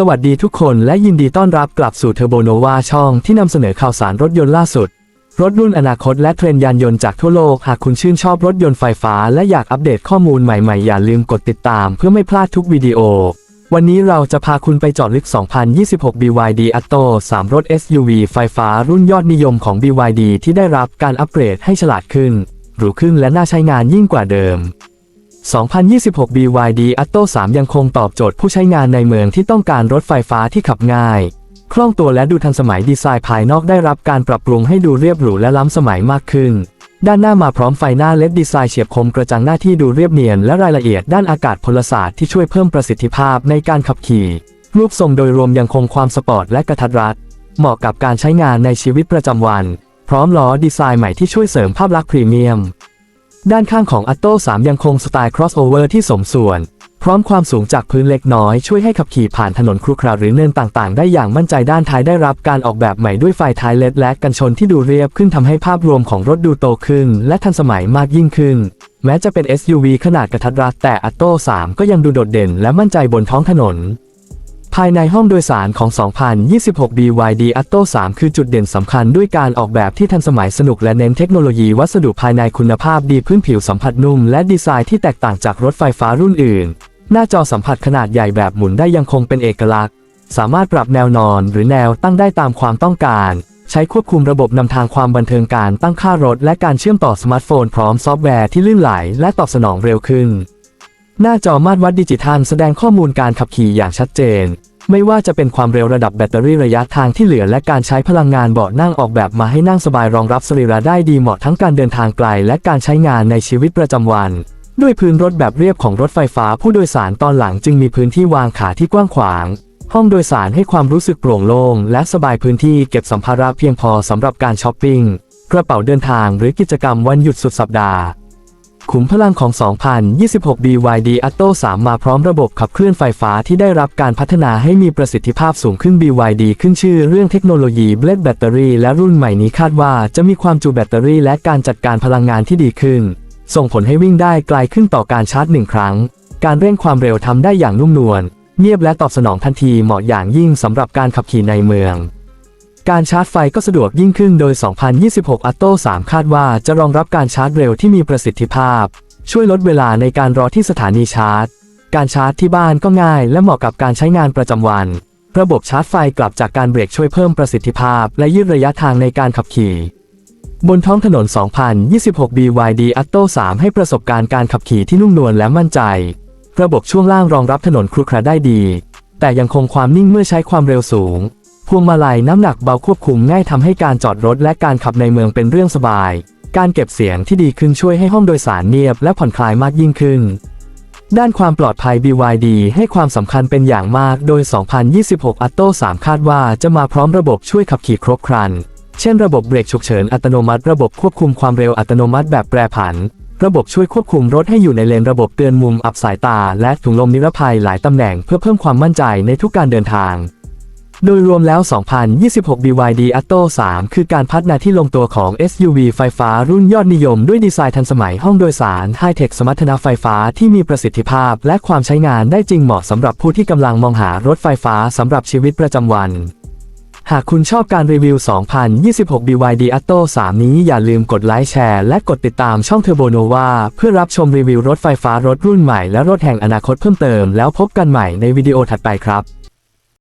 สวัสดีทุกคนและยินดีต้อนรับกลับสู่เทอร์โบโนวาช่องที่นำเสนอข่าวสารรถยนต์ล่าสุด รถรุ่นอนาคตและเทรนด์ยานยนต์จากทั่วโลก หากคุณชื่นชอบรถยนต์ไฟฟ้าและอยากอัปเดตข้อมูลใหม่ๆ อย่าลืมกดติดตามเพื่อไม่พลาดทุกวิดีโอ วันนี้เราจะพาคุณไปเจอดลึก 2026 BYD Atto 3 รถ SUV ไฟฟ้ารุ่นยอดนิยมของ BYD ที่ได้รับการอัปเกรดให้ฉลาดขึ้น หรูขึ้นและน่าใช้งานยิ่งกว่าเดิม 2026 BYD Atto 3 ยังคงตอบโจทย์ผู้ใช้งานในเมืองที่ต้องการรถไฟฟ้าที่ขับง่าย คล่องตัวและดูทันสมัยดีไซน์ภายนอกได้รับการปรับปรุงให้ดูเรียบหรูและล้ำสมัยมากขึ้น ด้านหน้ามาพร้อมไฟหน้าเล็ดดีไซน์เฉียบคมกระจังหน้าที่ดูเรียบเนียนและรายละเอียดด้านอากาศพลศาสตร์ที่ช่วยเพิ่มประสิทธิภาพในการขับขี่ รูปทรงโดยรวมยังคงความสปอร์ตและกระทัดรัด เหมาะกับการใช้งานในชีวิตประจำวัน พร้อมล้อดีไซน์ใหม่ที่ช่วยเสริมภาพลักษณ์พรีเมียม ด้านข้างของ Atto 3ยังคงสไตล์ crossover ที่สมส่วน พร้อมความสูงจากพื้นเล็กน้อยช่วยให้ขับขี่ผ่านถนนครุขระหรือเนินต่างๆ ได้อย่างมั่นใจด้านท้ายได้รับการออกแบบใหม่ด้วยไฟท้ายเลดและกันชนที่ดูเรียบขึ้นทำให้ภาพรวมของรถดูโตขึ้น และทันสมัยมากยิ่งขึ้น แม้จะเป็น SUV ขนาดกระทัดรัดแต่ Atto 3ก็ยังดูโดดเด่น และมั่นใจบนท้องถนน ภายในห้องโดยสารของ 2026 BYD Atto 3 คือจุดเด่นสำคัญด้วยการออกแบบที่ทันสมัยสนุกและเน้นเทคโนโลยีวัสดุภายในคุณภาพดีพื้นผิวสัมผัสนุ่มและดีไซน์ที่แตกต่างจากรถไฟฟ้ารุ่นอื่น หน้าจอสัมผัสขนาดใหญ่แบบหมุนได้ยังคงเป็นเอกลักษณ์ สามารถปรับแนวนอนหรือแนวตั้งได้ตามความต้องการ ใช้ควบคุมระบบนำทางความบันเทิงการตั้งค่ารถ และการเชื่อมต่อสมาร์ทโฟนพร้อมซอฟต์แวร์ที่ลื่นไหลและตอบสนองเร็วขึ้น หน้าจอมาตรวัดดิจิทัลแสดงข้อมูลการขับขี่อย่างชัดเจน ไม่ว่าจะเป็นความเร็วระดับแบตเตอรี่ระยะทางที่เหลือและการใช้พลังงานเบาะนั่งออกแบบมาให้นั่งสบายรองรับสรีระได้ดีเหมาะทั้งการเดินทางไกลและการใช้งานในชีวิตประจำวัน ด้วยพื้นรถแบบเรียบของรถไฟฟ้าผู้โดยสารตอนหลังจึงมีพื้นที่วางขาที่กว้างขวาง ห้องโดยสารให้ความรู้สึกโปร่งโล่งและสบายพื้นที่เก็บสัมภาระเพียงพอสำหรับการช้อปปิ้งกระเป๋าเดินทางหรือกิจกรรมวันหยุดสุดสัปดาห์ ขุมพลังของ 2026 BYD Atto 3 มาพร้อมระบบขับเคลื่อนไฟฟ้าที่ได้รับการพัฒนาให้มีประสิทธิภาพสูงขึ้น BYD ขึ้นชื่อเรื่องเทคโนโลยีเบลดแบตเตอรี่และรุ่นใหม่นี้คาดว่าจะมีความจุแบตเตอรี่และการจัดการพลังงานที่ดีขึ้น ส่งผลให้วิ่งได้ไกลขึ้นต่อการชาร์จหนึ่งครั้ง การเร่งความเร็วทำได้อย่างนุ่มนวลเงียบและตอบสนองทันทีเหมาะอย่างยิ่งสำหรับการขับขี่ในเมือง การชาร์จไฟก็สะดวกยิ่งขึ้นโดย 2026 Atto 3 คาดว่าจะรองรับการชาร์จเร็วที่มีประสิทธิภาพ ช่วยลดเวลาในการรอที่สถานีชาร์จ การชาร์จที่บ้านก็ง่ายและเหมาะกับการใช้งานประจำวัน ระบบชาร์จไฟกลับจากการเบรกช่วยเพิ่มประสิทธิภาพ และยืดระยะทางในการขับขี่ บนท้องถนน 2026 BYD Atto 3 ให้ประสบการณ์การขับขี่ที่นุ่มนวลและมั่นใจ ระบบช่วงล่างรองรับถนนครุขระได้ดี แต่ยังคงความนิ่งเมื่อใช้ความเร็วสูง พวงมาลัยน้ำหนักเบาควบคุมง่ายทำให้การจอดรถและการขับในเมืองเป็นเรื่องสบาย การเก็บเสียงที่ดีขึ้นช่วยให้ห้องโดยสารเงียบและผ่อนคลายมากยิ่งขึ้น ด้านความปลอดภัย BYD ให้ความสำคัญเป็นอย่างมากโดย 2026 Atto 3 คาดว่าจะมาพร้อมระบบช่วยขับขี่ครบครัน เช่นระบบเบรกฉุกเฉินอัตโนมัติ ระบบควบคุมความเร็วอัตโนมัติแบบแปรผัน ระบบช่วยควบคุมรถให้อยู่ในเลนระบบเตือนมุมอับสายตา และถุงลมนิรภัยหลายตำแหน่งเพื่อเพิ่มความมั่นใจในทุกการเดินทาง โดยรวมแล้ว 2026 BYD Atto 3 คือการพัฒนาที่ลงตัวของ SUV ไฟฟ้ารุ่นยอดนิยมด้วยดีไซน์ทันสมัยห้องโดยสารไฮเทคสมรรถนะไฟฟ้าที่มีประสิทธิภาพ และความใช้งานได้จริงเหมาะสำหรับผู้ที่กำลังมองหารถไฟฟ้าสำหรับชีวิตประจำวัน หากคุณชอบการรีวิว 2026 BYD Atto 3 นี้อย่าลืมกดไลค์แชร์และกดติดตามช่อง Turbo Nova เพื่อรับชมรีวิวรถไฟฟ้ารถรุ่นใหม่และรถแห่งอนาคตเพิ่มเติมแล้วพบกันใหม่ในวิดีโอถัดไปครับ